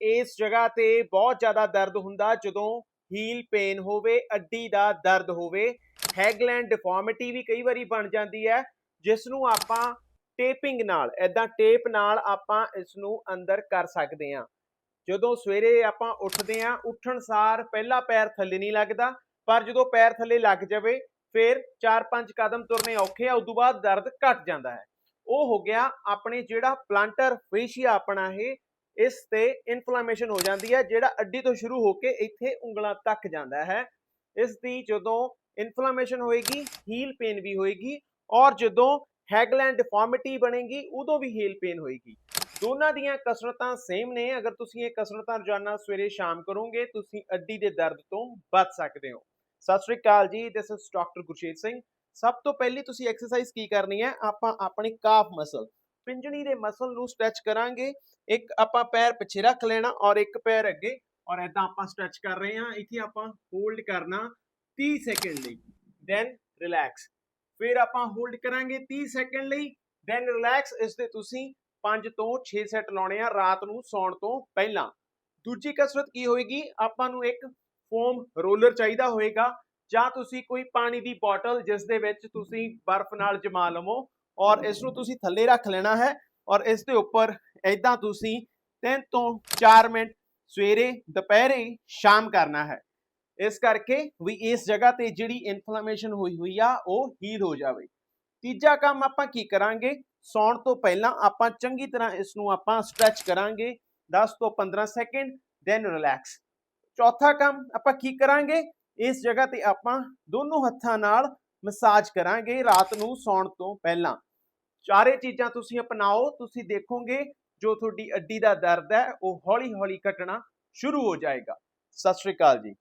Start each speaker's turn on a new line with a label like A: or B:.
A: ਇਸ ਜਗ੍ਹਾ ਤੇ ਬਹੁਤ ਜ਼ਿਆਦਾ ਦਰਦ ਹੁੰਦਾ ਜਦੋਂ ਹੀਲ ਪੇਨ ਹੋਵੇ, ਅੱਡੀ ਦਾ ਦਰਦ ਹੋਵੇ ਹੈਗਲੈਂਡ ਡਿਫਾਰਮਿਟੀ ਵੀ ਕਈ ਵਾਰੀ ਬਣ ਜਾਂਦੀ ਹੈ ਜਿਸ ਨੂੰ ਆਪਾਂ ਟੇਪਿੰਗ ਨਾਲ ਐਦਾਂ ਟੇਪ ਨਾਲ ਆਪਾਂ ਇਸ ਨੂੰ ਅੰਦਰ ਕਰ ਸਕਦੇ ਹਾਂ। ਜਦੋਂ ਸਵੇਰੇ ਆਪਾਂ ਉੱਠਦੇ ਹਾਂ, ਉੱਠਣ ਸਾਰ ਪਹਿਲਾ ਪੈਰ ਥੱਲੇ ਨਹੀਂ ਲੱਗਦਾ, ਪਰ ਜਦੋਂ ਪੈਰ ਥੱਲੇ ਲੱਗ ਜਾਵੇ, ਫਿਰ 4-5 ਕਦਮ ਤੁਰਨੇ ਔਖੇ ਆ, ਉਦੋਂ ਬਾਅਦ ਦਰਦ ਘਟ ਜਾਂਦਾ ਹੈ। ਉਹ ਹੋ ਗਿਆ ਆਪਣੇ ਜਿਹੜਾ ਪਲਾਂਟਰ ਫੇਸ਼ੀਆ ਆਪਣਾ ਇਹ ਇਸ ਤੇ ਇਨਫਲੇਮੇਸ਼ਨ ਹੋ ਜਾਂਦੀ ਹੈ, ਜਿਹੜਾ ਅੱਡੀ ਤੋਂ ਸ਼ੁਰੂ ਹੋ ਕੇ ਇੱਥੇ ਉਂਗਲਾਂ ਤੱਕ ਜਾਂਦਾ ਹੈ। ਇਸ ਦੀ ਜਦੋਂ ਇਨਫਲੇਮੇਸ਼ਨ ਹੋਏਗੀ ਹੀਲ ਪੇਨ ਵੀ ਹੋਏਗੀ ਔਰ ਜਦੋਂ ਹੈਗਲੈਂਡ ਡਿਫਾਰਮਿਟੀ ਬਣੇਗੀ, ਉਦੋਂ ਵੀ ਹੀਲ ਪੇਨ ਹੋਏਗੀ। ਦੋਨਾਂ ਦੀਆਂ ਕਸਰਤਾਂ ਸੇਮ ਨੇ। ਅਗਰ ਤੁਸੀਂ ਇਹ ਕਸਰਤਾਂ ਰੋਜ਼ਾਨਾ ਸਵੇਰੇ ਸ਼ਾਮ ਕਰੋਗੇ, ਤੁਸੀਂ ਅੱਡੀ ਦੇ ਦਰਦ ਤੋਂ ਬਚ ਸਕਦੇ ਹੋ। ਸਤਿ ਸ਼੍ਰੀ ਅਕਾਲ ਜੀ this is doctor Gurshet Singh. ਸਭ ਤੋਂ ਪਹਿਲੀ ਤੁਸੀਂ ਐਕਸਰਸਾਈਜ਼ ਕੀ ਕਰਨੀ ਹੈ? ਆਪਾਂ ਆਪਣੀ ਕਾਫ ਮਸਲ ਪਿੰਜਣੀ ਦੇ ਮਸਲ ਨੂੰ ਸਟ੍ਰੈਚ ਕਰਾਂਗੇ। ਇੱਕ ਆਪਾਂ ਪੈਰ ਪਿੱਛੇ ਰੱਖ ਲੈਣਾ ਔਰ ਇੱਕ ਪੈਰ ਅੱਗੇ। ਔਰ ਐਦਾਂ ਆਪਾਂ ਸਟ੍ਰੈਚ ਕਰ ਰਹੇ ਹਾਂ। ਇੱਥੇ ਆਪਾਂ ਹੋਲਡ ਕਰਨਾ 30 ਸੈਕਿੰਡ ਲਈ। ਦੈਨ ਰਿਲੈਕਸ ਫਿਰ ਆਪਾਂ ਹੋਲਡ ਕਰਾਂਗੇ 30 ਸੈਕਿੰਡ ਲਈ। ਦੈਨ ਰਿਲੈਕਸ ਇਸ ਦੇ ਤੁਸੀਂ 5 ਤੋਂ 6 ਸੈਟ ਲਾਉਣੇ ਆ ਰਾਤ ਨੂੰ ਸੌਣ ਤੋਂ ਪਹਿਲਾਂ। ਦੂਜੀ ਕਸਰਤ ਕੀ ਹੋਏਗੀ? ਆਪਾਂ ਨੂੰ ਇੱਕ ਫੋਮ ਰੋਲਰ ਚਾਹੀਦਾ ਹੋਏਗਾ। ਜਾਂ ਤੁਸੀਂ ਕੋਈ ਪਾਣੀ ਦੀ ਬੋਟਲ ਜਿਸ ਦੇ ਵਿੱਚ ਤੁਸੀਂ ਬਰਫ਼ ਨਾਲ ਜਮਾ ਲਵੋ। ਔਰ ਇਸ ਨੂੰ ਤੁਸੀਂ ਥੱਲੇ ਰੱਖ ਲੈਣਾ ਹੈ ਔਰ ਇਸ ਦੇ ਉੱਪਰ ਐਦਾਂ ਤੁਸੀਂ 3 ਤੋਂ 4 ਮਿੰਟ ਸਵੇਰੇ, ਦੁਪਹਿਰੇ, ਸ਼ਾਮ ਕਰਨਾ ਹੈ। ਇਸ ਕਰਕੇ ਵੀ ਇਸ ਜਗ੍ਹਾ ਤੇ ਜਿਹੜੀ ਇਨਫਲੇਮੇਸ਼ਨ ਹੋਈ ਹੋਈ ਆ, ਉਹ ਹੀਲ ਹੋ ਜਾਵੇ। ਤੀਜਾ ਕੰਮ ਆਪਾਂ ਕੀ ਕਰਾਂਗੇ? ਸੌਣ ਤੋਂ ਪਹਿਲਾਂ ਆਪਾਂ ਚੰਗੀ ਤਰ੍ਹਾਂ ਇਸ ਨੂੰ ਆਪਾਂ ਸਟ੍ਰੈਚ ਕਰਾਂਗੇ। 10 ਤੋਂ 15 ਸੈਕਿੰਡ ਦੈਨ ਰਿਲੈਕਸ ਚੌਥਾ ਕੰਮ ਆਪਾਂ ਕੀ ਕਰਾਂਗੇ? ਇਸ ਜਗ੍ਹਾ ਤੇ ਆਪਾਂ ਦੋਨੋਂ ਹੱਥਾਂ ਨਾਲ ਮਸਾਜ ਕਰਾਂਗੇ ਰਾਤ ਨੂੰ ਸੌਣ ਤੋਂ ਪਹਿਲਾਂ। ਚਾਰੇ ਚੀਜ਼ਾਂ ਤੁਸੀਂ ਅਪਣਾਓ, ਤੁਸੀਂ ਦੇਖੋਗੇ ਜੋ ਤੁਹਾਡੀ ਅੱਡੀ ਦਾ ਦਰਦ ਹੈ, ਉਹ ਹੌਲੀ-ਹੌਲੀ ਘਟਣਾ ਸ਼ੁਰੂ ਹੋ ਜਾਏਗਾ। ਸਤਿ ਸ਼੍ਰੀ ਅਕਾਲ ਜੀ।